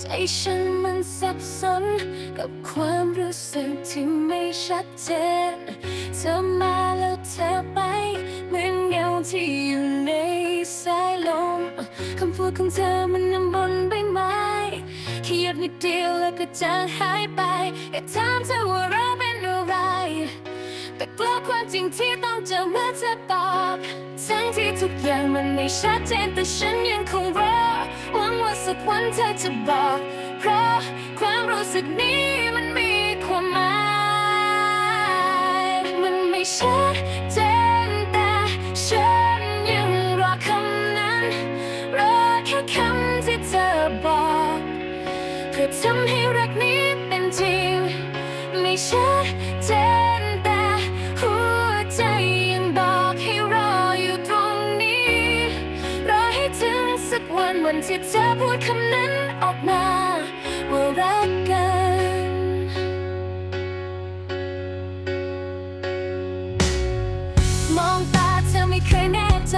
ใจฉันมันสับสน กับความรู้สึกที่ไม่ชัดเจน เธอมาแล้วเธอไป เหมือนเงาที่อยู่ในสายลม คำพูดของเธอมันนำบนใบไม้แค่หยดนิดเดียวแล้วก็จางหายไปแค่ถามเธอว่าเราเป็นอะไร แต่กลัวความจริงที่ต้องเจอเมื่อเธอตอบทั้งที่ทุกอย่างมันไม่ชัดเจนแต่ฉันยังคงรอ สักวันเธอจะบอก เพราะความรู้สึกนี้มันมีความหมาย มันไม่ชัดเจนแต่ฉันยังรอคำนั้น รอแค่คำที่เธอบอก เพื่อทำให้รักนี้เป็นจริง ไม่ชัดเจน วันวันที่เธอพูดคำนั้นออกมาว่ารักกันมองตาเธอไม่เคยแน่ใจ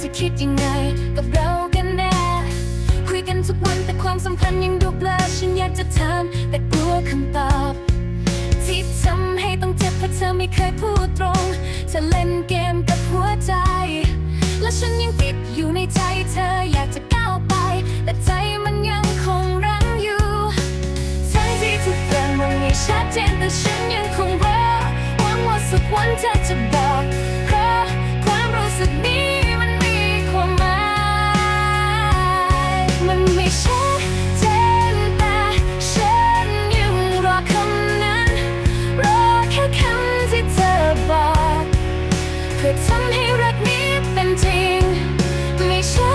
จะคิดยังไงกับเรากันแน่ คุยกันทุกวันแต่ความสัมพันธ์ยังดูเบลอฉันอยากจะถามแต่กลัวคำตอบที่ทำให้ต้องเจ็บเพราะเธอไม่เคยพูดตรงเธอเล่นเกมกับหัวใจ ชัดเจนแต่ฉันยังคงรอหวังว่าสักวันเธอจะบอกเพราะความรู้สึกนี้มันมีความหมายมันไม่ชัดเจนแต่ฉันยังรอคำนั้น รอแค่คำที่เธอบอกเพื่อทำให้รักนี้เป็นจริง ไม่ชั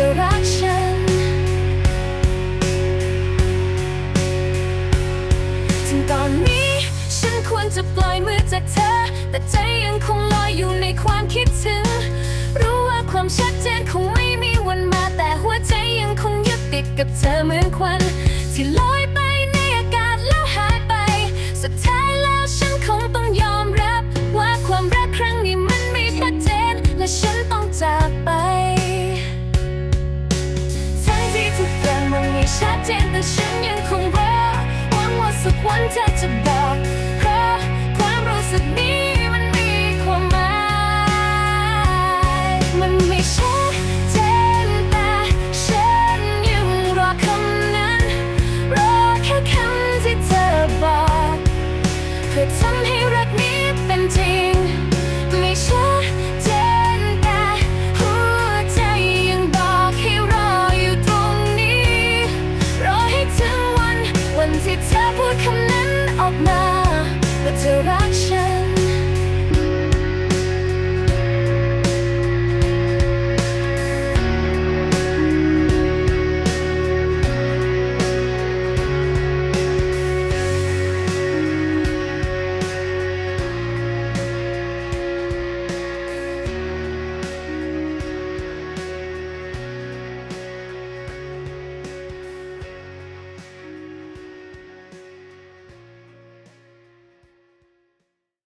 จะรักฉัน ถึงตอนนี้ฉันควรจะปล่อยมือจากเธอ แต่ใจยังคงลอยอยู่ในความคิดถึง รู้ว่าความชัดเจนคงไม่มีวันมา แต่หัวใจยังคงยึดติดกับเธอเหมือนควันที่ลอย เจนแต่ฉันยังคงรอหวังว่าสักวันเธอจะบอกเพราะความรู้สึกนี้มันมีความหมายมันไม่ชัดเจนแต่ฉันยังรอคำนั้นรอแค่คำที่เธ Papa, come